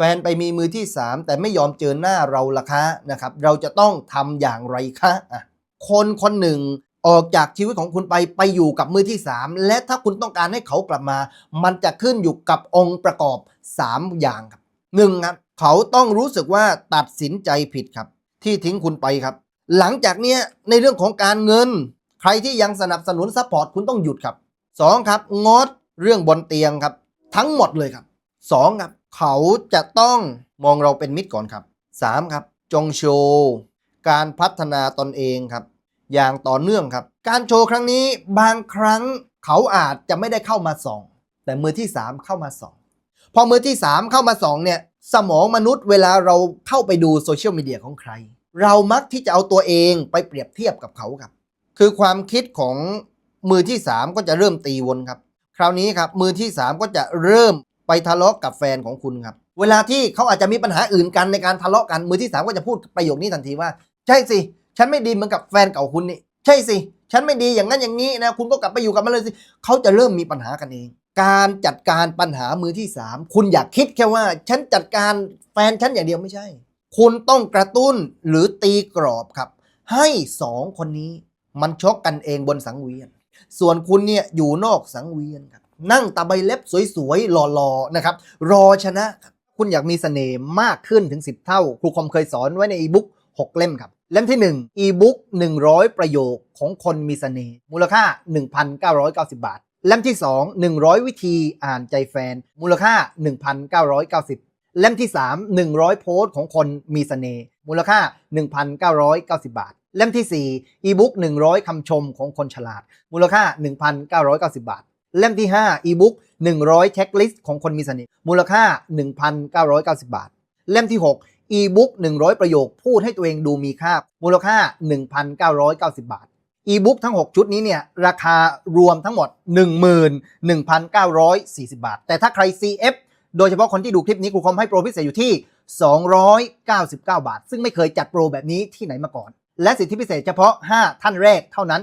แฟนไปมีมือที่ 3 แต่ไม่ยอมเจอหน้าเราละคะนะครับ เราจะต้องทำอย่างไรคะะคนคนหนึ่งออกจากชีวิตของคุณไปไปอยู่กับมือที่ 3 และถ้าคุณต้องการให้เขากลับมา มันจะขึ้นอยู่กับองค์ประกอบ 3 อย่างครับหนึ่งครับเขาต้องรู้สึกว่าตัดสินใจผิดครับ ที่ทิ้งคุณไปครับ หลังจากเนี้ยในเรื่องของการเงิน ใครที่ยังสนับสนุนซัพพอร์ตคุณต้องหยุดครับสองครับงดเรื่องบนเตียงครับ ทั้งหมดเลยครับสองครับ เขาจะต้องมองเราเป็นมิตรก่อนครับสามครับ จงโชว์การพัฒนาตนเองครับ อย่างต่อเนื่องครับ การโชว์ครั้งนี้บางครั้งเขาอาจจะไม่ได้เข้ามาส่อง แต่มือที่สามเข้ามาส่อง พอมือที่ 3 เข้ามาส่องเนี่ยสมองมนุษย์เวลาเราเข้าไปดูโซเชียลมีเดียของใคร เรามักที่จะเอาตัวเองไปเปรียบเทียบกับเขาครับ คือความคิดของมือที่ 3 ก็จะเริ่มตีวนครับ คราวนี้ครับมือที่ 3 ก็จะเริ่ม ไปทะเลาะกับแฟนของคุณครับ เวลาที่เขาอาจจะมีปัญหาอื่นกันในการทะเลาะกันมือที่3ก็จะพูดประโยคนี้ทันทีว่า ใช่สิ ฉันไม่ดีเหมือนกับแฟนเก่าคุณนี่ ใช่สิ ฉันไม่ดีอย่างนั้นอย่างนี้นะคุณก็กลับไปอยู่กับมันเลยสิเขาจะเริ่มมีปัญหากันเอง การจัดการปัญหามือที่3คุณอย่าคิดแค่ว่า ฉันจัดการแฟนฉันอย่างเดียวไม่ใช่ คุณต้องกระตุ้นหรือตีกรอบครับ ให้สองคนนี้มันชกกันเองบนสังเวียน ส่วนคุณเนี่ยอยู่นอกสังเวียนครับ นั่งตาใบเล็บสวยๆ หล่อๆ นะครับ รอชนะ คุณอยากมีเสน่ห์มากขึ้นถึง 10 เท่า ครูคอมเคยสอนไว้ในอีบุ๊ก6 เล่มครับ เล่มที่ 1 อีบุ๊ก100 ประโยคของคนมีเสน่ห์มูลค่า 1,990 บาท เล่มที่ 2 100 วิธีอ่านใจแฟน มูลค่า 1,990 เล่มที่ 3 100 โพสต์ของคนมีเสน่ห์มูลค่า 1,990 บาทเล่มที่ 4 อีบุ๊ก100 คำชมของคนฉลาด มูลค่า 1,990 บาท เล่มที่ 5 อีบุ๊ก100 เช็คลิสต์ของคนมีเสน่ห์มูลค่า 1,990 บาท เล่มที่ 6 อีบุ๊ก100 ประโยคพูดให้ตัวเองดูมีค่า มูลค่า 1,990 บาท อีบุ๊กทั้ง 6 ชุดนี้เนี่ยราคารวมทั้งหมด 11,940 บาท แต่ถ้าใคร CF โดยเฉพาะคนที่ดูคลิปนี้ครูคอมให้โปรพิเศษอยู่ที่ 299 บาท ซึ่งไม่เคยจัดโปรแบบนี้ที่ไหนมาก่อน และสิทธิพิเศษเฉพาะ 5 ท่านแรกเท่านั้น